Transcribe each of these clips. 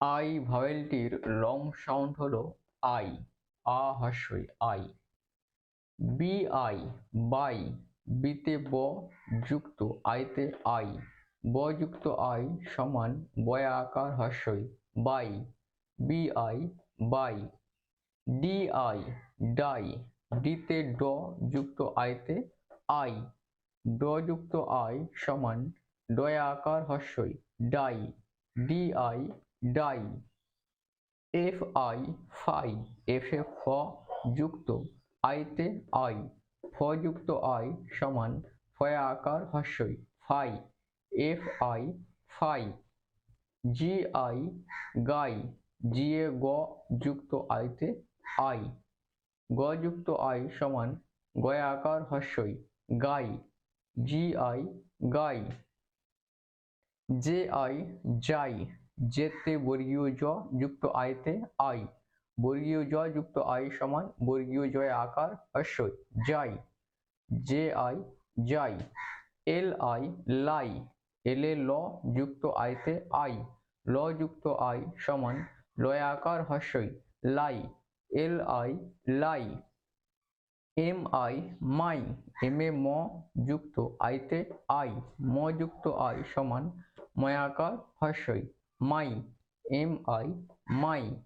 I ভাওয়েলটির long sound হলো I, আ হস্যই আই। বি আই, বাই, বিতে ব যুক্ত আইতে আই। ব যুক্ত আই সমান বয়া আকার হস্যই বাই। B I, by. D I, die, ডিতে ড যুক্ত আইতে আই। ড যুক্ত আই সমান ডয়া আকার হস্যই die. D I die, F I, phi, F এ, ফ যুক্ত আইতে আই, ফ যুক্ত আই সমান ফয়া আকার হস্যই phi, F I, phi, G I, guy, G এ, গ যুক্ত আইতে আই, গ যুক্ত আই সমান গয়া আকার হস্যই গাই, G I, guy, J I, যাই যেতে বর্গীয় জ যুক্ত আইতে আই। বর্গীয় জ যুক্ত আই সমান বর্গীয় জয় আকার হস্যই যাই। জে আই, যাই। এল আই, লাই। এল এ ল যুক্ত আইতে আই। ল যুক্ত আই সমান লয় আকার হস্যই লাই। L I, lie. M I, my. M এ ম যুক্ত আইতে আই। ম যুক্ত আই সমান ময়াকার হস্যই মাই, M I, my,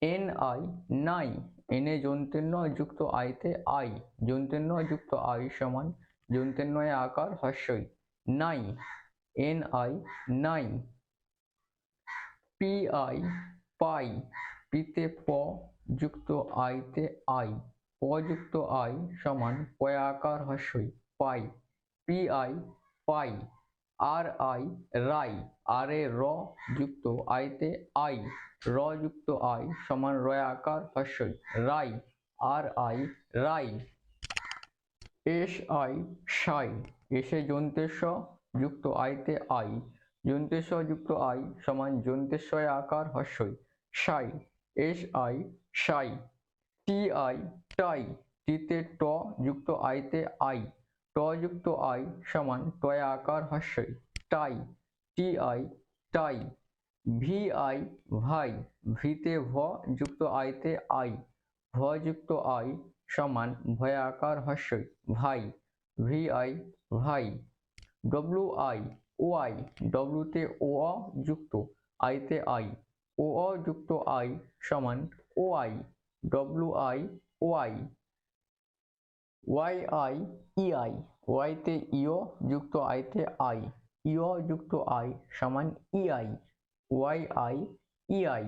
N I, নাই। এনে যন্ত্রেণ্য যুক্ত আইতে আই। যন্ত্রেণ্য যুক্ত আই সমান যন্ত্রেণ্যয় আকার হস্যই নাই, এন আই, নাই। পি আই, পাই। পিতে প যুক্ত আইতে আই। প যুক্ত আই সমান পয়া আকার হস্যই পাই। P I, pi. R I, Rai. R এ, র যুক্ত। আইতে আই, র যুক্ত আই সমান রয় আকার হস্যই। রাই, R I, Rai. S I, সাই। এসে যন্তেশ যুক্ত আইতে আই। যন্তেশ যুক্ত আই সমান যন্তেশ্বয় আকার হস্যই। সাই, এস আই, সাই। টি আই, টাই। টিতে ট যুক্ত আইতে আই। ট যুক্ত আই সমান টয় আকার হস্যই টাই, T I, tie, V I, ভাই, ভিতে ভ যুক্ত আইতে আই, ভ যুক্ত আই সমান ভয় আকার হস্যই ভাই, ভি আই, ভাই, ডব্লু আই, ও আই ডব্লুতে ও অ যুক্ত আইতে আই, ও অ যুক্ত আই সমান ও I, W I, O I Y I E I ওয়াইতে ইও যুক্ত আইতে আই ইও যুক্ত আই সমান ই I Y I E I